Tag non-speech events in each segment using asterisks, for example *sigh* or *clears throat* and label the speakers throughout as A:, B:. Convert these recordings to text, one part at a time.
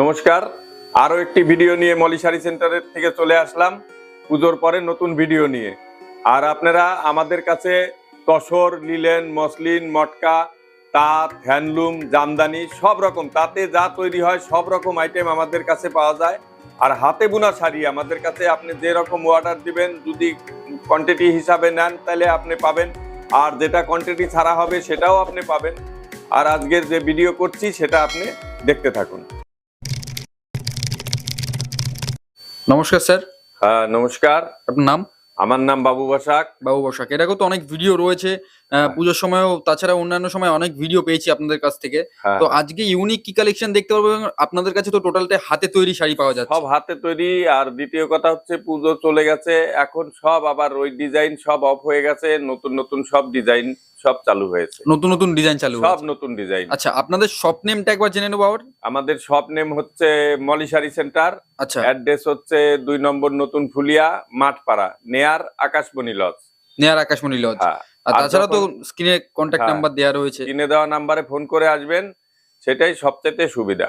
A: নমস্কার। আরও একটি ভিডিও নিয়ে মলি শাড়ি সেন্টারের থেকে চলে আসলাম পুজোর পরে নতুন ভিডিও নিয়ে। আর আপনারা আমাদের কাছে তসর, লিলেন, মসলিন, মটকা, তাঁত, হ্যান্ডলুম, জামদানি সব রকম, তাতে যা তৈরি হয় সব রকম আইটেম আমাদের কাছে পাওয়া যায়। আর হাতে বোনা শাড়ি আমাদের কাছে আপনি যে রকম অর্ডার দিবেন, যদি কোয়ান্টিটি হিসাবে নেন তাহলে আপনি পাবেন। আর যেটা কোয়ান্টিটি ছাড়া হবে সেটাও আপনি পাবেন। আর আজকের যে ভিডিও করছি সেটা আপনি দেখতে থাকুন।
B: নমস্কার স্যার।
A: হ্যাঁ নমস্কার।
B: আপনার নাম?
A: আমার নাম বাবু বসাক।
B: বাবু বসাক। এরকম তো অনেক ভিডিও রয়েছে। আহ, পুজোর সময়ও তাছাড়া অন্যান্য সময় অনেক ভিডিও পেয়েছি আপনাদের কাছ থেকে।
A: হ্যাঁ।
B: তো আজকে ইউনিক কি কালেকশন দেখতে পারব আপনাদের কাছে তো টোটালটা হাতে তৈরি শাড়ি পাওয়া যাচ্ছে।
A: সব হাতে তৈরি। আর দ্বিতীয় কথা হচ্ছে পুজো চলে গেছে। এখন সব আবার ওই ডিজাইন সব অফ হয়ে গেছে। নতুন নতুন সব ডিজাইন সব চালু হয়েছে।
B: নতুন নতুন ডিজাইন চালু
A: সব নতুন ডিজাইন
B: আচ্ছা আপনাদের শপ নেমটা একবার জেনে নেব আবার?
A: আমাদের শপ নেম হচ্ছে মলিশারি সেন্টার
B: আচ্ছা।
A: অ্যাড্রেস হচ্ছে দুই নম্বর নতুন ফুলিয়া মাঠপাড়া নেয়ার আকাশমণি লজ
B: নেয়ার আকাশমণি লজ
A: হ্যাঁ
B: আর তাছাড়া তো স্ক্রিনে কন্ট্যাক্ট। নাম্বার দেওয়া রয়েছে।
A: কিনে দেওয়া নাম্বারে ফোন করে আসবেন সেটাই সবচেয়ে সুবিধা।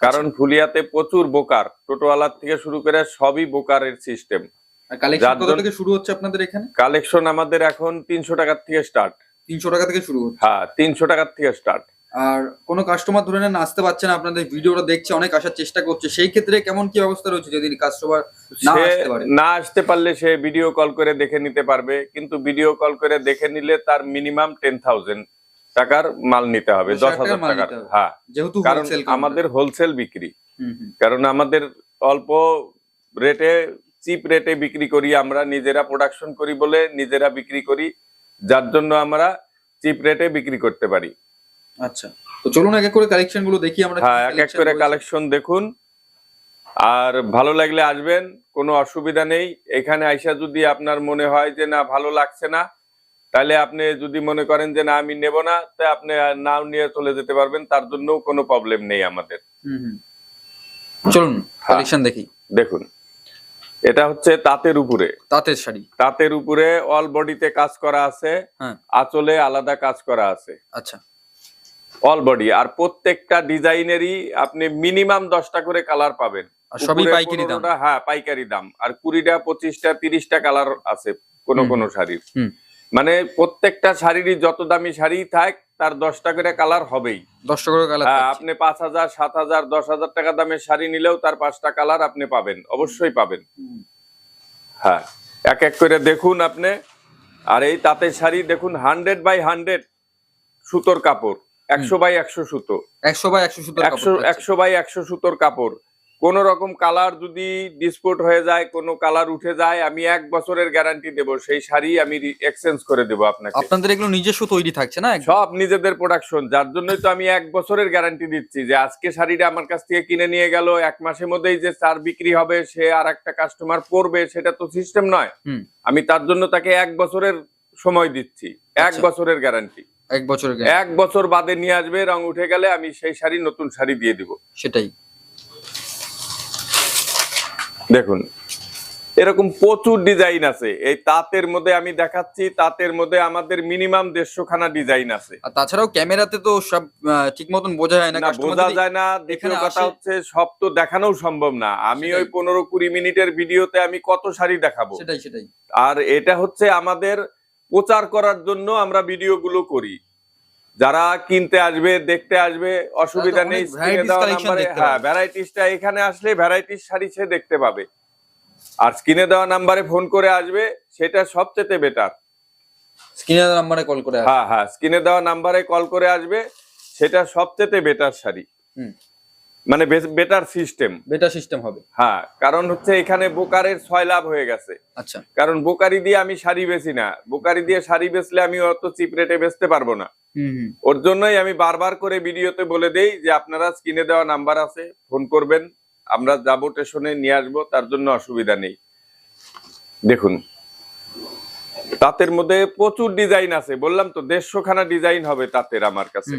A: কারণ ফুলিয়াতে প্রচুর বোকার। টোটোওয়ালার থেকে শুরু করে সবই বোকারের সিস্টেম
B: কালেকশন কত থেকে শুরু হচ্ছে আপনাদের এখানে?
A: কালেকশন আমাদের এখন তিনশো টাকার থেকে স্টার্ট
B: তিনশো টাকা থেকে শুরু
A: হ্যাঁ তিনশো টাকার থেকে স্টার্ট
B: আর কোনো কাস্টমার ধরে নেন আসতে পারছে না আপনাদের ভিডিওটা দেখছে অনেক আসার চেষ্টা করছে সেই ক্ষেত্রে কেমন কি অবস্থা রয়েছে যদি কাস্টমার না আসতে পারে?
A: না আসতে পারলে সে ভিডিও কল করে দেখে নিতে পারবে কিন্তু ভিডিও কল করে দেখে নিলে তার মিনিমাম টেন থাউজেন্ড টাকার মাল নিতে হবে
B: দশ হাজার টাকার।
A: হ্যাঁ
B: যেহেতু
A: কারণ আমাদের হোলসেল বিক্রি। কারণ আমাদের অল্প রেটে চিপ রেটে বিক্রি করি আমরা নিজেরা প্রোডাকশন করি বলে নিজেরা বিক্রি করি যার জন্য আমরা চিপ রেটে বিক্রি করতে পারি।
B: আচ্ছা। তো চলুন এক এক করে কালেকশনগুলো দেখি আমরা
A: হ্যাঁ এক এক করে কালেকশন দেখুন। আর ভালো লাগলে আসবেন কোনো অসুবিধা নেই। এখানে আইসা যদি আপনার মনে হয় যে না ভালো লাগছে না তাহলে আপনি যদি মনে করেন যে না আমি নেব না তা আপনি নাও নিয়ে চলে যেতে পারবেন তার জন্য কোনো প্রবলেম নেই আমাদের।
B: চলুন
A: হ্যাঁ।
B: কালেকশন দেখি।
A: দেখুন। এটা হচ্ছে তাঁতের উপরে।
B: তাঁতের শাড়ি।
A: তাঁতের উপরে অল বডিতে কাজ করা আছে
B: হ্যাঁ।
A: আঁচলে আলাদা কাজ করা আছে।
B: আচ্ছা।
A: অল বডি আর প্রত্যেকটা ডিজাইনেরই আপনি মিনিমাম দশটা করে কালার পাবেন।
B: সবই পাইকারি দাম।
A: হ্যাঁ পাইকারি দাম। আর কুড়িটা পঁচিশটা তিরিশটা কালার আছে কোন কোন শাড়ির। মানে প্রত্যেকটা শাড়িরই যত দামি শাড়ি থাক তার দশটা করে কালার হবেই।
B: দশটা করে কালার
A: হ্যাঁ, আপনি পাঁচ হাজার সাত হাজার দশ হাজার টাকা দামের শাড়ি নিলেও তার পাঁচটা কালার আপনি পাবেন অবশ্যই পাবেন। হ্যাঁ এক এক করে দেখুন আপনি। আর এই তাঁতের শাড়ি দেখুন হান্ড্রেড বাই হান্ড্রেড সুতোর কাপড় একশো বাই একশো সুতো।
B: একশো বাই একশো সুতো
A: একশো একশো বাই একশো সুতোর কাপড়। কোন রকম কালার যদি ডিসপুট হয়ে যায় কোনো কালার উঠে যায় আমি এক বছরের গ্যারান্টি দেব সেই শাড়ি আমি এক্সচেঞ্জ করে দেব আপনাকে।
B: আপনাদের এগুলো নিজস্ব তৈরি থাকছে না
A: সব নিজেদের প্রোডাকশন যার জন্যই তো আমি এক বছরের গ্যারান্টি দিচ্ছি যে আজকে শাড়িটা আমার কাছ থেকে কিনে নিয়ে গেল এক মাসের মধ্যেই যে চার বিক্রি হবে সে আর একটা কাস্টমার পড়বে সেটা তো সিস্টেম নয়। আমি তার জন্য তাকে এক বছরের সময় দিচ্ছি এক
B: আচ্ছা।
A: বছরের গ্যারান্টি
B: এক বছরের
A: এক বছর বাদে নিয়ে আসবে রং উঠে গেলে আমি সেই শাড়ি নতুন শাড়ি দিয়ে দিব।
B: সেটাই।
A: দেখুন এরকম প্রচুর ডিজাইন আছে। এই তাঁতের মধ্যে আমি দেখাচ্ছি তাঁতের মধ্যে আমাদের মিনিমাম দেড়শো খানা ডিজাইন আছে
B: তাছাড়াও ক্যামেরাতে তো সব ঠিক মতন বোঝা যায় না
A: বোঝা যায় না।
B: এখানে
A: কথা হচ্ছে সব তো দেখানো সম্ভব না। আমি ওই পনেরো কুড়ি মিনিটের ভিডিওতে আমি কত শাড়ি দেখাবো?
B: সেটাই সেটাই।
A: আর এটা হচ্ছে আমাদের প্রচার করার জন্য আমরা ভিডিও গুলো করি। যারা কিনতে আসবে দেখতে আসবে অসুবিধা নেই
B: অনেক
A: স্ক্রিনে দেওয়া নাম্বারে হ্যাঁ ভ্যারাইটিসটা এখানে আসলে ভ্যারাইটিস শাড়ি সে দেখতে পাবে। আর স্ক্রিনে দেওয়া নাম্বারে ফোন করে আসবে সেটা সবচেয়ে বেটার
B: নাম্বারে কল করে
A: হ্যাঁ হ্যাঁ স্ক্রিনে দেওয়া নাম্বারে কল করে আসবে সেটা সবচেয়ে বেটার শাড়ি। মানে বেটার সিস্টেম
B: বেটা সিস্টেম হবে।
A: হ্যাঁ কারণ হচ্ছে এখানে বোকারের ছয় লাভ হয়ে গেছে।
B: আচ্ছা।
A: কারণ বোকারি দিয়ে আমি শাড়ি বেচি না। বোকারি দিয়ে শাড়ি বেচলে আমি অত চিপ রেটে বেচতে পারব না। ওর জন্যই আমি বারবার করে ভিডিওতে বলে দেই যে আপনারা স্ক্রিনে দেওয়া নাম্বার আছে ফোন করবেন। আমরা যাব স্টেশনে নিয়ে আসব তার জন্য অসুবিধা নেই। দেখুন তাঁতের মধ্যে প্রচুর ডিজাইন আছে। বললাম তো দেড়শো খানা ডিজাইন হবে তাঁতের আমার কাছে।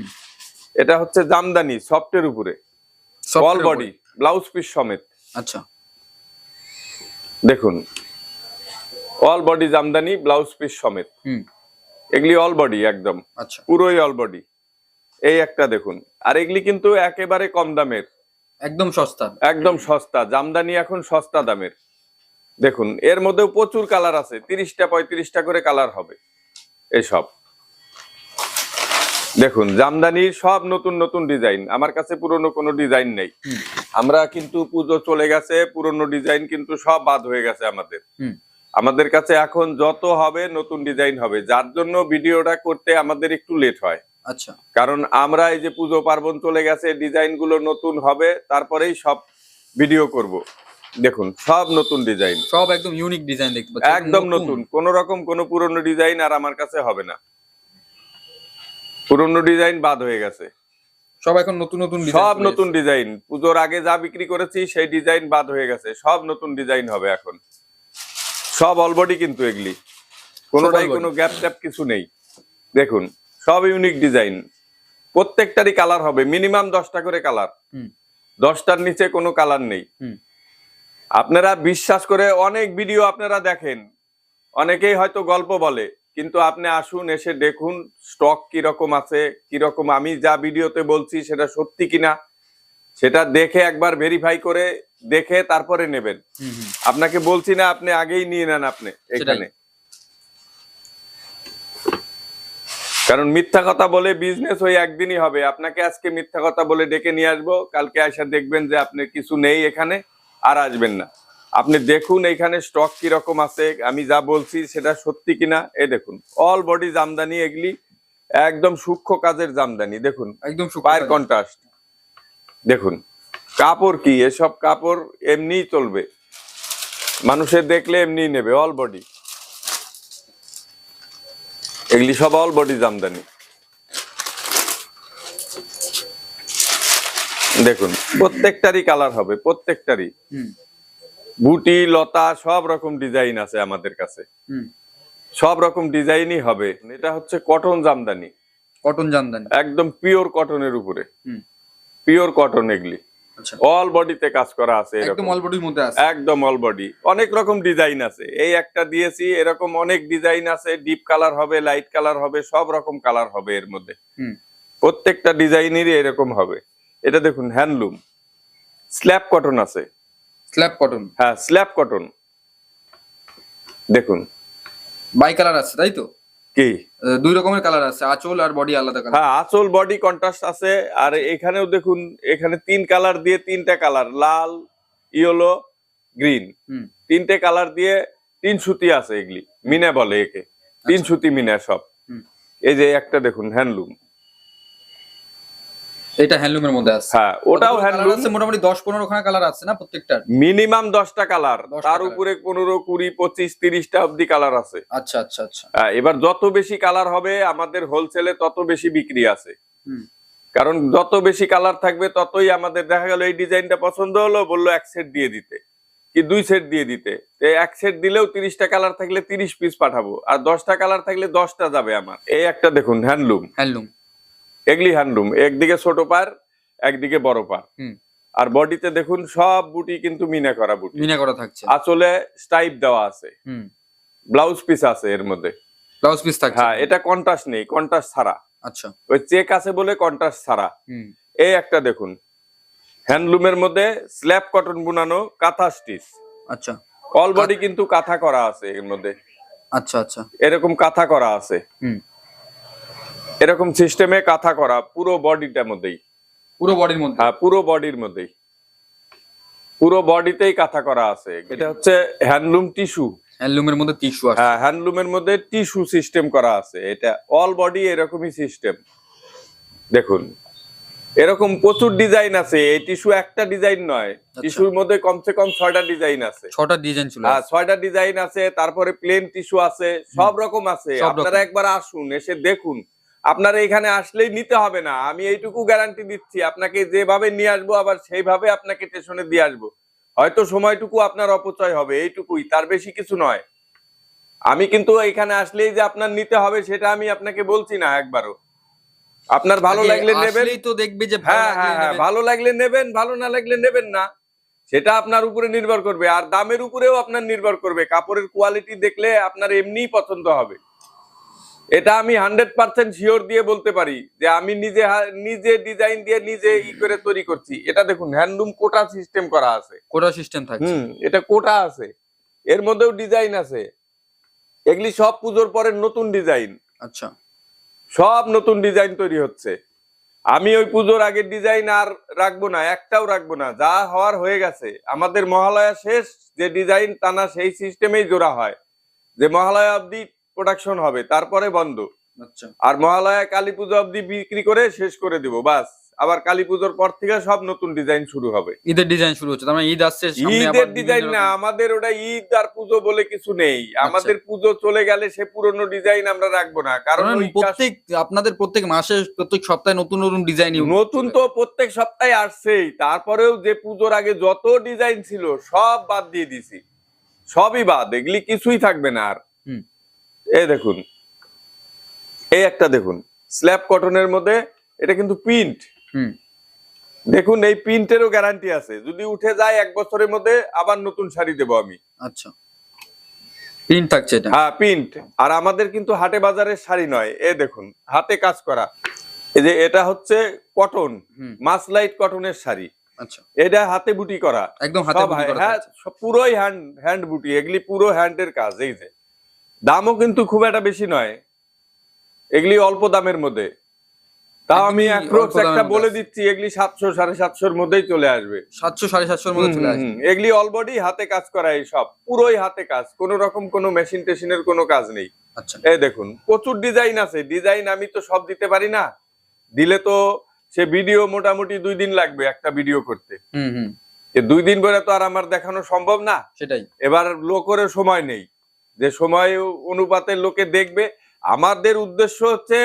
A: এটা হচ্ছে জামদানি সফটের উপরে। অল বডি ব্লাউজ পিস সমেত।
B: আচ্ছা।
A: দেখুন all body Jamdani blouse piece সমেত।
B: হুম।
A: এগুলি অল বডি একদম।
B: আচ্ছা।
A: পুরোই অল বডি এই একটা দেখুন। আর এগুলি কিন্তু একেবারে কম দামের।
B: একদম সস্তা।
A: একদম সস্তা। জামদানি এখন সস্তা দামের। দেখুন এর মধ্যেও প্রচুর কালার আছে। তিরিশটা পঁয়ত্রিশটা করে কালার হবে এসব। দেখুন জামদানি সব নতুন নতুন ডিজাইন আমার কাছে পুরনো কোনো ডিজাইন নেই। আমরা কিন্তু পুজো চলে গেছে পুরনো ডিজাইন কিন্তু সব বাদ হয়ে গেছে আমাদের। আমাদের কাছে এখন যত হবে নতুন ডিজাইন হবে। যার জন্য ভিডিওটা করতে আমাদের একটু লেট হয়।
B: আচ্ছা।
A: কারণ আমরা এই যে পুজো পার্বণ চলে গেছে ডিজাইনগুলো নতুন হবে তারপরেই সব ভিডিও করব। দেখুন সব নতুন ডিজাইন
B: সব একদম ইউনিক ডিজাইন দেখতে
A: একদম নতুন। কোন রকম কোন পুরনো ডিজাইন আর আমার কাছে হবে না। পুরনো ডিজাইন বাদ হয়ে গেছে।
B: সব এখন নতুন নতুন
A: সব নতুন ডিজাইন পুজোর আগে যা বিক্রি করেছি সেই ডিজাইন বাদ হয়ে গেছে। সব নতুন ডিজাইন হবে এখন। সব অলবডি কিন্তু এগুলি। কোনোটাই কোনো গ্যাপ ট্যাপ কিছু নেই। দেখুন সব ইউনিক ডিজাইন প্রত্যেকটারই কালার হবে মিনিমাম দশটা করে কালার দশটার নিচে কোনো কালার নেই। আপনারা বিশ্বাস করে অনেক ভিডিও আপনারা দেখেন। অনেকেই হয়তো গল্প বলে কিন্তু আপনি আসুন এসে দেখুন স্টক কীরকম আছে কীরকম আমি যা ভিডিওতে বলছি সেটা সত্যি কিনা। সেটা দেখে একবার ভেরিফাই করে দেখে তারপরে নেবেন। আপনাকে বলছি না আপনি আগেই নিয়ে নেন আপনি এখানে। কারণ মিথ্যা কথা বলে বিজনেস ওই একদিনই হবে। আপনাকে আজকে মিথ্যা কথা বলে ডেকে নিয়ে আসব কালকে আসা দেখবেন যে আপনার কিছু নেই এখানে আর আসবেন না। আপনি দেখুন এখানে স্টক কীরকম আছে আমি যা বলছি সেটা সত্যি কিনা এ দেখুন। অল বডি জামদানি এগুলি একদম সূক্ষ্ম কাজের জামদানি দেখুন।
B: একদম
A: পায়ের কন্ট্রাস্ট দেখুন কাপড় কি? এসব কাপড় এমনিই চলবে। মানুষের দেখলে এমনি নেবে অল বডি এগুলি সব অল বডি জামদানি। দেখুন প্রত্যেকটারই কালার হবে প্রত্যেকটারই। বুটি লতা সব রকম ডিজাইন আছে আমাদের কাছে।
B: হুম।
A: সব রকম ডিজাইনই হবে। এটা হচ্ছে কটন জামদানি।
B: কটন জামদানি।
A: একদম পিওর কটনের উপরে।
B: হুম।
A: পিওর কটন এগুলি।
B: আচ্ছা।
A: অল বডিতে কাজ করা আছে।
B: একদম অলবডির মধ্যে আছে।
A: একদম অল বডি অনেক রকম ডিজাইন আছে। এই একটা দিয়েছি এরকম অনেক ডিজাইন আছে। ডিপ কালার হবে লাইট কালার হবে সব রকম কালার হবে এর মধ্যে।
B: হুম।
A: প্রত্যেকটা ডিজাইনেরই এরকম হবে। এটা দেখুন হ্যান্ডলুম স্ল্যাব কটন আছে।
B: স্ল্যাব কটন
A: হ্যাঁ স্ল্যাব কটন দেখুন।
B: বাই কালার আছে তাই তো?
A: কি?
B: দুই রকমের কালার আছে আঁচল আর বডি আলাদা কালার
A: হ্যাঁ আসল বডি কন্ট্রাস্ট আছে আর এখানেও দেখুন এখানে তিন কালার দিয়ে তিনটা কালার লাল ইয়েলো গ্রিন
B: হুম।
A: তিনটে কালার দিয়ে তিন সুতি আছে এগুলি মিনা বলে একে। তিন সুতি মিনা সব।
B: হুম।
A: এই যে একটা দেখুন হ্যান্ডলুম।
B: এটা হ্যান্ডলুমের মধ্যে আছে।
A: হ্যাঁ ওটাও হ্যান্ডলুম
B: আছে? মোটামুটি দশ পনেরো খানা কালার আছে না প্রত্যেকটার?
A: মিনিমাম দশটা কালার তার। উপরে পনেরো কুড়ি পঁচিশ তিরিশটা অব্দি কালার আছে।
B: আচ্ছা আচ্ছা আচ্ছা।
A: হ্যাঁ, এবার যত বেশি কালার হবে আমাদের হোলসেলে তত বেশি বিক্রি আছে। কারণ যত বেশি কালার থাকবে ততই আমাদের দেখা গেল এই ডিজাইনটা পছন্দ হলো বলল এক সেট দিয়ে দিতে। কি দুই সেট দিয়ে দিতে? এক সেট দিলেও তিরিশটা কালার থাকলে তিরিশ পিস পাঠাবো। আর দশটা কালার থাকলে দশটা যাবে আমার। এই একটা দেখুন হ্যান্ডলুম
B: হ্যান্ডলুম
A: এগলি হ্যান্ডলুম একদিকে ছোট পার একদিকে বড় পার। আর বডিতে দেখুন সব বুটি কিন্তু মিনা করা বুটি।
B: মিনা করা থাকছে।
A: আসলে স্টাইপ দেওয়া আছে।
B: হুম।
A: ব্লাউজ পিস আছে এর মধ্যে।
B: ব্লাউজ পিস থাকছে।
A: হ্যাঁ এটা কন্ট্রাস্ট নেই কন্ট্রাস্ট ছাড়া।
B: আচ্ছা।
A: ওই চেক আছে বলে কন্ট্রাস্ট ছাড়া। এই একটা দেখুন হ্যান্ডলুমের মধ্যে স্ল্যাব কটন বুনানো কাঁথা স্টিচ।
B: আচ্ছা।
A: অল বডি কিন্তু কাঁথা করা আছে এর মধ্যে।
B: আচ্ছা আচ্ছা।
A: এরকম কাঁথা করা আছে।
B: হুম।
A: এরকম সিস্টেমে কাঁথা করা পুরো বডিটার মধ্যেই।
B: পুরো বডির মধ্যে?
A: হ্যাঁ পুরো বডির মধ্যেই। পুরো বডিতেই কাঁথা করা আছে। এটা হচ্ছে হ্যান্ডলুম টিস্যু।
B: হ্যান্ডলুমের মধ্যে টিস্যু আছে।
A: হ্যাঁ হ্যান্ডলুমের মধ্যে টিস্যু সিস্টেম করা আছে। এটা অল বডি এরকমই সিস্টেম। দেখুন এরকম প্রচুর ডিজাইন আছে। এই টিস্যু একটা ডিজাইন নয়। টিস্যুর মধ্যে কমসে কম ছয়টা ডিজাইন আছে।
B: ছটা ডিজাইন ছিল।
A: হ্যাঁ ছয়টা ডিজাইন আছে। তারপরে প্লেন টিস্যু আছে। সব রকম আছে। আপনারা একবার আসুন এসে দেখুন। আপনারা এখানে আসলেই নিতে হবে না। আমি এইটুকু গ্যারান্টি দিচ্ছি আপনাকে যেভাবে নিয়ে আসব আবার সেইভাবে আপনাকে স্টেশনে দিয়ে আসব। হয়তো সময়টুকু আপনার অপচয় হবে এইটুকুই তার বেশি কিছু নয়। আমি কিন্তু এখানে আসলেই যে আপনার নিতে হবে সেটা আমি আপনাকে বলছি না একবারও। আপনার ভালো লাগলে নেবেন।
B: তো দেখবে যে
A: হ্যাঁ হ্যাঁ হ্যাঁ ভালো লাগলে নেবেন ভালো না লাগলে নেবেন না। সেটা আপনার উপরে নির্ভর করবে আর দামের উপরেও আপনার নির্ভর করবে। কাপড়ের কোয়ালিটি দেখলে আপনার এমনিই পছন্দ হবে। এটা আমি হান্ড্রেড পার্সেন্ট শিওর দিয়ে বলতে পারি যে আমি নিজে নিজে ডিজাইন দিয়ে নিজে ই করে তৈরি করছি। এটা দেখুন হ্যান্ডলুম কোটা সিস্টেম করা আছে।
B: কোটা সিস্টেম
A: হুম এটা কোটা আছে। এর মধ্যেও ডিজাইন আছে। এগুলি সব পুজোর পরে নতুন ডিজাইন
B: আচ্ছা।
A: সব নতুন ডিজাইন তৈরি হচ্ছে। আমি ওই পুজোর আগের ডিজাইন আর রাখব না একটাও রাখব না। যা হওয়ার হয়ে গেছে। আমাদের মহালয়া শেষ যে ডিজাইন টানা সেই সিস্টেমেই জোড়া হয়। যে মহালয়া অবধি প্রোডাকশন হবে তারপরে বন্ধ।
B: আচ্ছা।
A: আর মহালয়া কালী পুজো অবধি বিক্রি করে শেষ করে দিব বাস। আবার কালী পুজোর পর থেকে সব নতুন ডিজাইন শুরু হবে।
B: ঈদের ডিজাইন শুরু হচ্ছে মানে ঈদ আসছে
A: ঈদের ডিজাইন না আমাদের ওটা ঈদ আর পুজো বলে কিছু নেই। আমাদের পুজো চলে গেলে সে পুরনো ডিজাইন আমরা রাখব না কারণ
B: প্রত্যেক আপনাদের প্রত্যেক মাসে প্রত্যেক সপ্তাহে নতুন নতুন ডিজাইন
A: নতুন তো প্রত্যেক সপ্তাহে আসছেই তারপরেও যে পুজোর আগে যত ডিজাইন ছিল সব বাদ দিয়ে দিছি। সবই বাদ এগুলি কিছুই থাকবে না আর। এই দেখুন এই একটা দেখুন স্ল্যাব কটনের মধ্যে এটা কিন্তু প্রিন্ট দেখুন এই প্রিন্টেরও গ্যারান্টি আছে। যদি উঠে যায় এক বছরের মধ্যে আবার নতুন শাড়ি দেবো আমি।
B: আচ্ছা। প্রিন্ট থাকছে এটা?
A: হ্যাঁ প্রিন্ট আর আমাদের কিন্তু হাটে বাজারের শাড়ি নয়। এ দেখুন হাতে কাজ করা। এই যে এটা হচ্ছে কটন মাসলাইট কটনের শাড়ি।
B: আচ্ছা।
A: এটা হাতে বুটি করা।
B: একদম হাতে বুটি
A: হ্যাঁ।
B: করা
A: হ্যাঁ, পুরোই হ্যান্ড হ্যান্ড বুটি। এগুলি পুরো হ্যান্ডের কাজ এই যে। দামও কিন্তু খুব একটা বেশি নয়। এগুলি অল্প দামের মধ্যে। তাও আমি অ্যাপ্রোক্স একটা বলে দিচ্ছি এগুলি সাতশো সাড়ে সাতশোর মধ্যেই চলে আসবে।
B: সাতশো সাড়ে সাতশোর মধ্যে চলে আসবে।
A: এগুলি অলবডি হাতে কাজ করা এই সব। পুরোই হাতে কাজ কোন রকম কোনো মেশিন টেশিনের কোনো কাজ নেই।
B: আচ্ছা।
A: এই দেখুন প্রচুর ডিজাইন আছে। ডিজাইন আমি তো সব দিতে পারি না। দিলে তো সে ভিডিও মোটামুটি দুই দিন লাগবে একটা ভিডিও করতে।
B: হুম হুম।
A: এ দুই দিন করে তো আর আমার দেখানো সম্ভব না।
B: সেটাই।
A: এবার লোকের সময় নেই। যে সময় অনুপাতের লোকে দেখবে, আমাদের উদ্দেশ্য হচ্ছে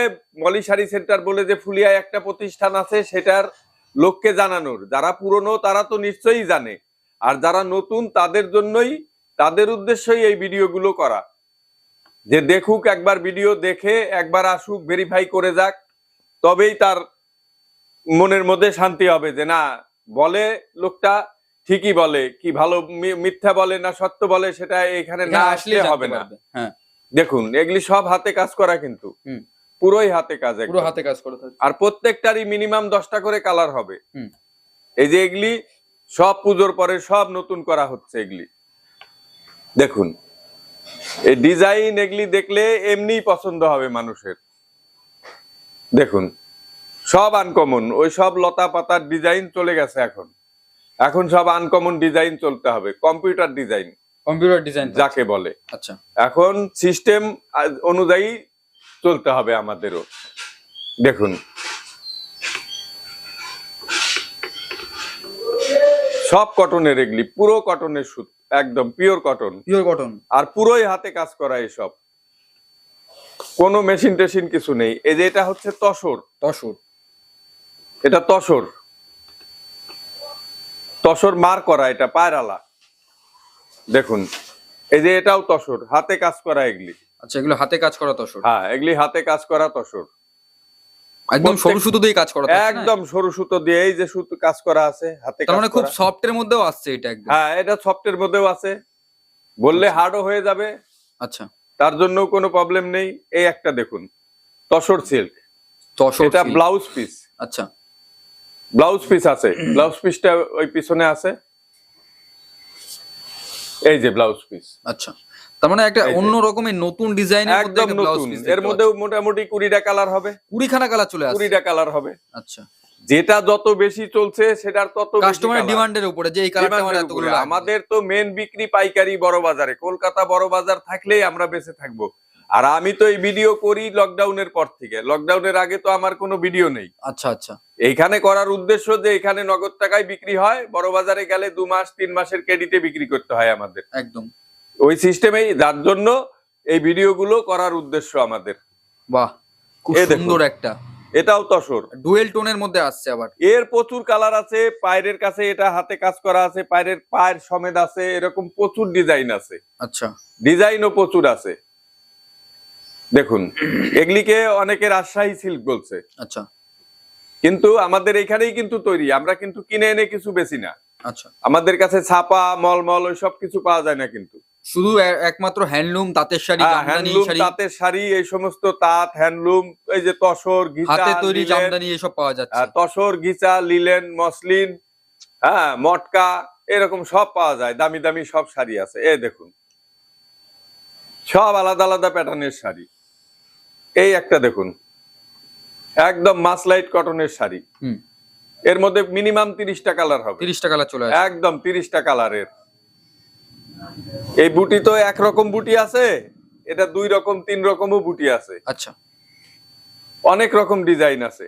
A: মলি শাড়ি সেন্টার বলে যে ফুলিয়ায় একটা প্রতিষ্ঠান আছে, সেটার লোককে জানানোর। যারা পুরনো, তারা তো নিশ্চয়ই জানে। আর যারা নতুন, তাদের জন্যই, তাদের উদ্দেশ্যই এই ভিডিওগুলো করা। যে দেখুক, একবার ভিডিও দেখে, একবার আসুক ভেরিফাই করে যাক, তবেই তার মনের মধ্যে শান্তি হবে যে না, বলে লোকটা ঠিকই বলে কি ভালো মিথ্যা বলে না সত্য বলে সেটা এখানে না আসলে হবে না।
B: হ্যাঁ।
A: দেখুন এগুলি সব হাতে কাজ করা কিন্তু। পুরোই হাতে কাজ।
B: পুরো হাতে কাজ করে
A: আর প্রত্যেকটারই মিনিমাম দশটা করে কালার হবে। এই যে এগুলি সব পুজোর পরে সব নতুন করা হচ্ছে এগুলি। দেখুন এই ডিজাইন এগুলি দেখলে এমনিই পছন্দ হবে মানুষের। দেখুন সব আনকমন ওই সব লতা পাতার ডিজাইন চলে গেছে এখন। এখন সব আনকমন ডিজাইন চলতে হবে কম্পিউটার ডিজাইন
B: কম্পিউটার ডিজাইন
A: যাকে বলে।
B: আচ্ছা।
A: এখন সিস্টেম অনুযায়ী চলতে হবে আমাদেরও। দেখুন। সব কটনের এগুলি পুরো কটনের সুত একদম পিওর কটন
B: পিওর কটন
A: আর পুরোই হাতে কাজ করা এসব। কোনো মেশিন টেশিন কিছু নেই। এই যে এটা হচ্ছে তসর।
B: তসর।
A: এটা তসর। তসর মার করা এটা পায়রালা দেখুন এই যে এটাও তসর হাতে কাজ করা এগুলি।
B: আচ্ছা এগুলো হাতে কাজ করা তসর?
A: হ্যাঁ এগুলি হাতে কাজ করা তসর।
B: একদম সরু সুতো দিয়ে কাজ করা
A: একদম সরু সুতো দিয়ে এই যে সুতো কাজ করা আছে হাতে
B: তার মানে খুব মধ্যেও আসছে এটা একদম?
A: হ্যাঁ এটা মধ্যেও আছে। বললে হার্ডও হয়ে যাবে।
B: আচ্ছা।
A: তার জন্য কোনো প্রবলেম নেই। এই একটা দেখুন তসর সিল্ক
B: তসর
A: এটা ব্লাউজ পিস
B: আচ্ছা।
A: ব্লাউজ পিস আছে। *clears throat* ব্লাউজ পিসটা ওই পিছনে আছে। এই যে ব্লাউজ পিস
B: আচ্ছা। তার মানে একটা অন্য রকমের নতুন ডিজাইনের মধ্যে
A: একদম
B: ব্লাউজ
A: নতুন।
B: পিস
A: এর মধ্যেও মোটামুটি কুড়িটা কালার হবে।
B: কুড়িখানা কালার চলে আসছে।
A: কুড়িটা কালার হবে।
B: আচ্ছা।
A: যেটা যত বেশি চলছে সেটার তত বেশি
B: কাস্টমারের ডিমান্ডের উপরে যে এই কালারটা আমার এতগুলো
A: আমাদের তো মেন বিক্রি পাইকারি বড় বাজারে। কলকাতা বড় বাজার থাকলেই আমরা বেঁচে থাকব। আর আমি তো এই ভিডিও করি লকডাউনের পর থেকে। লকডাউনের আগে তো আমার কোনো ভিডিও নেই।
B: আচ্ছা আচ্ছা।
A: এইখানে করার উদ্দেশ্য যে এখানে নগদ টাকায় বিক্রি হয় বড় বাজারে গেলে দু মাস তিন মাসের ক্রেডিটে বিক্রি করতে হয় আমাদের।
B: একদম।
A: ওই সিস্টেমেই যার জন্য এই ভিডিওগুলো করার উদ্দেশ্য আমাদের।
B: বাহ খুব
A: দেখুন।
B: সুন্দর একটা।
A: এটাও তসর।
B: ডুয়েল টোনের মধ্যে আসছে আবার।
A: এর প্রচুর কালার আছে পায়ের কাছে এটা হাতে কাজ করা আছে পায়ের পায়ের সমেত আছে এরকম প্রচুর ডিজাইন আছে।
B: আচ্ছা।
A: ডিজাইনও প্রচুর আছে। দেখুন এগুলিকে অনেকে রাজশাহী সিল্ক বলছে।
B: আচ্ছা।
A: কিন্তু আমাদের এখানেই কিন্তু তৈরি আমরা কিন্তু কিনে এনে কিছু বেশি না।
B: আচ্ছা।
A: আমাদের কাছে ছাপা মলমল ওই সব কিছু পাওয়া যায় না কিন্তু।
B: শুধু একমাত্র হ্যান্ডলুম তাঁতের শাড়ি
A: হ্যান্ডলুম তাঁতের শাড়ি এই সমস্ত তাঁত হ্যান্ডলুম এই যে তসর
B: হাতে তৈরি জামদানি এসব পাওয়া যাচ্ছে।
A: তসর ঘিচা লিলেন মসলিন হ্যাঁ মটকা এরকম সব পাওয়া যায় দামি দামি সব শাড়ি আছে। এ দেখুন সব আলাদা আলাদা প্যাটার্নের শাড়ি। এই একটা দেখুন। একদম মাসলাইট কটনের শাড়ি। এর মধ্যে মিনিমাম তিরিশটা কালার হবে।
B: তিরিশটা কালার চলে
A: একদম তিরিশটা কালারের। এই বুটি তো একরকম বুটি আছে এটা দুই রকম তিন রকমও বুটি আছে।
B: আচ্ছা।
A: অনেক রকম ডিজাইন আছে।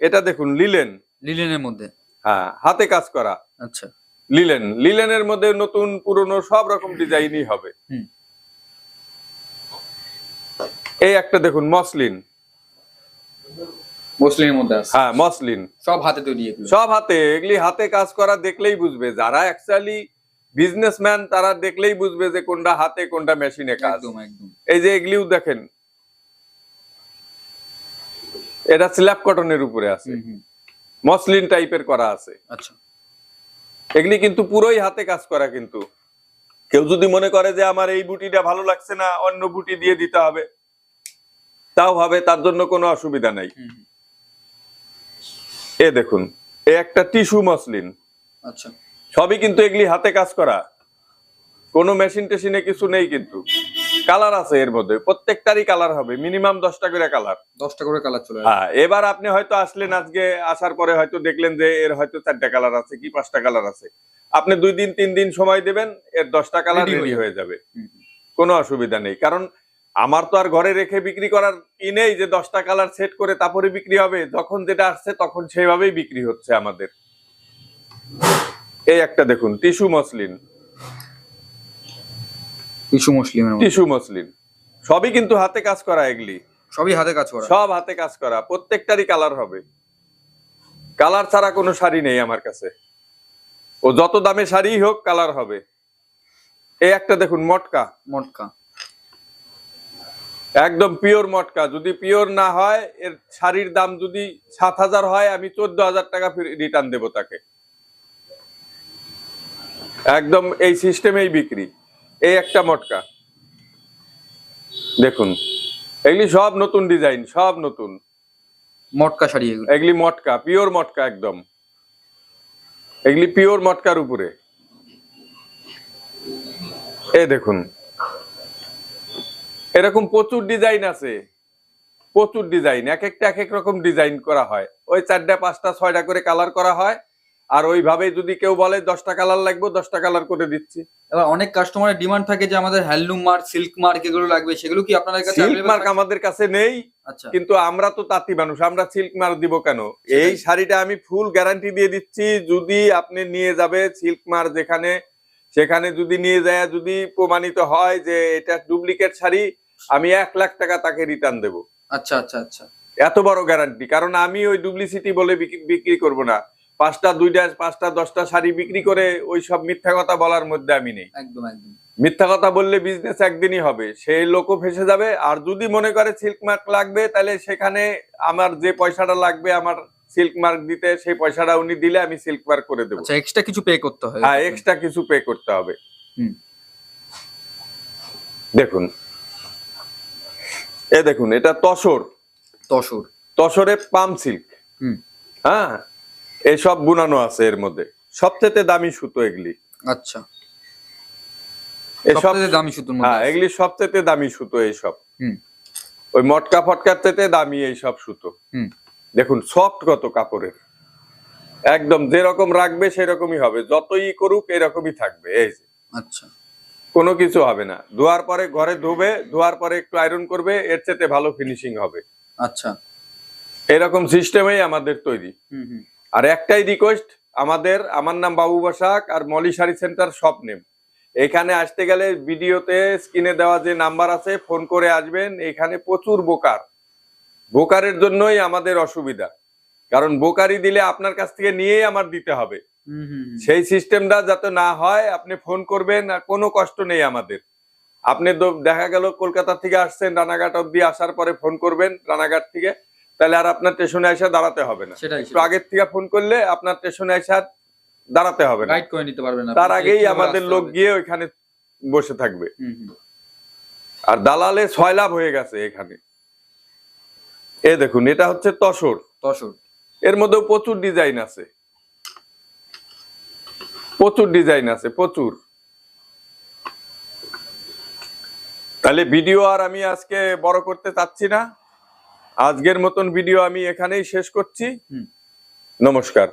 A: এটা দেখুন লিলেন।
B: লিলেনের মধ্যে।
A: হ্যাঁ হাতে কাজ করা।
B: আচ্ছা।
A: লিলেন। লিলেনের মধ্যে নতুন পুরনো সব রকম ডিজাইনই হবে।
B: হুম।
A: এই একটা দেখুন মসলিন।
B: মুসলিমের মধ্যে আছে।
A: হ্যাঁ মসলিন।
B: সব হাতে তৈরি এগুলো।
A: সব হাতে এগুলি হাতে কাজ করা দেখলেই বুঝবে। যারা অ্যাকচুয়ালি বিজনেসম্যান তারা দেখলেই বুঝবে যে কোনটা হাতে কোনটা মেশিনে কাজ।
B: একদম একদম।
A: এই যে এগুলিও দেখেন। এটা স্ল্যাব কটনের উপরে আছে। মসলিন টাইপের করা আছে।
B: আচ্ছা।
A: এগুলি কিন্তু পুরোই হাতে কাজ করা কিন্তু। কেউ যদি মনে করে যে আমার এই বুটিটা ভালো লাগছে না অন্য বুটি দিয়ে দিতে হবে। তাও হবে তার জন্য কোনো অসুবিধা নাই। এ দেখুন এ একটা টিস্যু মসলিন।
B: আচ্ছা।
A: সবই কিন্তু এগুলি হাতে কাজ করা। কোনো মেশিন টেশিনে কিছু নেই কিন্তু। কালার আছে এর মধ্যে প্রত্যেকটারই কালার হবে মিনিমাম দশটা করে কালার।
B: দশটা করে কালার চলে
A: হ্যাঁ এবার আপনি হয়তো আসলেন আজকে আসার পরে হয়তো দেখলেন যে এর হয়তো চারটা কালার আছে কি পাঁচটা কালার আছে। আপনি দুই দিন তিন দিন সময় দেবেন এর দশটা কালার
B: হয়ে
A: রেডি
B: যাবে।
A: হয়ে। কোনো অসুবিধা নেই কারণ আমার তো আর ঘরে রেখে বিক্রি করার ই নেই যে দশটা কালার সেট করে তারপরে বিক্রি হবে। যখন যেটা আসছে তখন সেভাবেই বিক্রি হচ্ছে আমাদের। এই একটা দেখুন টিস্যু মসলিন।
B: Tissue
A: muslin. সবই কিন্তু হাতে কাজ করা এগুলি।
B: সবই হাতে কাজ করা।
A: সব হাতে কাজ করা। প্রত্যেকটারই কালার হবে। কালার ছাড়া কোনো শাড়ি নেই আমার কাছে। ও যত দামে শাড়ি হোক কালার হবে। এই একটা দেখুন মটকা।
B: মটকা।
A: একদম পিওর মটকা। যদি পিওর না হয় এর শাড়ির দাম যদি সাত হাজার হয় আমি চোদ্দ হাজার টাকা রিটার্ন দেব তাকে। একদম এই সিস্টেমেই বিক্রি। এই একটা মটকা। দেখুন এগুলি সব নতুন ডিজাইন সব নতুন।
B: মটকা শাড়ি এগুলি
A: মটকা পিওর মটকা একদম। এগুলি পিওর মটকার উপরে। এ দেখুন এরকম প্রচুর ডিজাইন আছে। প্রচুর ডিজাইন এক একটা এক এক রকম ডিজাইন করা হয়। ওই চারটা পাঁচটা ছয়টা করে কালার করা হয়। আর ওইভাবে যদি কেউ বলে দশটা কালার লাগবে দশটা কালার করে দিচ্ছি।
B: এবার অনেক কাস্টমারের ডিমান্ড থাকে যে আমাদের হ্যান্ডলুম মার্ক সিল্ক মার্ক এগুলো লাগবে সেগুলো কি আপনাদের কাছে
A: সিল্ক মার্ক আমাদের কাছে নেই
B: আচ্ছা।
A: কিন্তু আমরা তো তাঁতি মানুষ আমরা সিল্ক মার্ক দিব কেন? এই শাড়িটা আমি ফুল গ্যারান্টি দিয়ে দিচ্ছি যদি আপনি নিয়ে যাবে সিল্ক মার্ক যেখানে সেখানে যদি নিয়ে যায় যদি প্রমাণিত হয় যে এটা ডুপ্লিকেট শাড়ি আমি এক লাখ টাকা তাকে রিটার্ন দেব।
B: আচ্ছা আচ্ছা আচ্ছা।
A: এত বড় গ্যারান্টি কারণ আমি ওই ডুপ্লিসিটি বলে বিক্রি- করব না। পাঁচটা দুইটা পাঁচটা দশটা শাড়ি বিক্রি করে ওই সব মিথ্যা কথা বলার মধ্যে আমি নেই।
B: একদম একদম।
A: মিথ্যা কথা বললে বিজনেস একদিনই হবে। সেই লোকও ফেসে যাবে। আর যদি মনে করে সিল্ক মার্ক লাগবে তাহলে সেখানে আমার যে পয়সাটা লাগবে আমার সিল্ক মার্ক দিতে সেই পয়সাটা উনি দিলে আমি সিল্ক মার্ক করে দেবো।
B: আচ্ছা এক্সট্রা কিছু পে করতে হবে
A: হ্যাঁ এক্সট্রা কিছু পে করতে হবে।
B: হুম।
A: দেখুন এ দেখুন এটা তসর।
B: তসর।
A: তসরে পাম সিল্ক। হ্যাঁ? এসব বুনানো আছে এর মধ্যে। সবচেয়ে দামি সুতো এগুলি।
B: আচ্ছা।
A: এসব
B: দামি সুতোর
A: হ্যাঁ এগুলি সবচেয়ে দামি সুতো এইসব।
B: হুম।
A: ওই মটকা ফটকার থেকে দামি এই সব সুতো।
B: হুম।
A: দেখুন সফট কত কাপড়ের। একদম যেরকম রাখবে সেরকমই হবে। যতই করুক এরকমই থাকবে। এই যে।
B: আচ্ছা।
A: কোনো কিছু হবে না। ধোয়ার পরে ঘরে ধোবে ধোয়ার পরে একটু আয়রন করবে এর চেয়ে ভালো ফিনিশিং হবে।
B: আচ্ছা।
A: এরকম সিস্টেমেই আমাদের তৈরি। আর একটাই রিকোয়েস্ট আমাদের আমার নাম বাবু বসাক আর মলি শাড়ি সেন্টার সব নেম এখানে আসতে গেলে ভিডিওতে স্ক্রিনে দেওয়া যে নাম্বার আছে ফোন করে আসবেন। এখানে প্রচুর বোকার। বোকারের জন্যই আমাদের অসুবিধা। কারণ বোকারি দিলে আপনার কাছ থেকে নিয়েই আমার দিতে হবে। সেই সিস্টেমটা যাতে না হয় আপনি ফোন করবেন আর কোনো কষ্ট নেই আমাদের। আপনি তো- দেখা গেল কলকাতা থেকে আসছেন রানাঘাট অব্দি আসার পরে ফোন করবেন রানাঘাট থেকে তাহলে আর আপনার স্টেশনে এসে দাঁড়াতে হবে না। একটু আগের থেকে ফোন করলে আপনার স্টেশনে এসে দাঁড়াতে হবে না।
B: করে নিতে পারবেন
A: তার আগেই আমাদের লোক গিয়ে ওইখানে বসে থাকবে। আর দালালে ছয় লাভ হয়ে গেছে এখানে। এ দেখুন এটা হচ্ছে তসর।
B: তসর।
A: এর মধ্যেও প্রচুর ডিজাইন আছে। প্রচুর ডিজাইন আছে প্রচুর। তাহলে ভিডিও আর আমি আজকে বড় করতে চাচ্ছি না। আজকের মতন ভিডিও আমি এখানেই শেষ করছি। নমস্কার।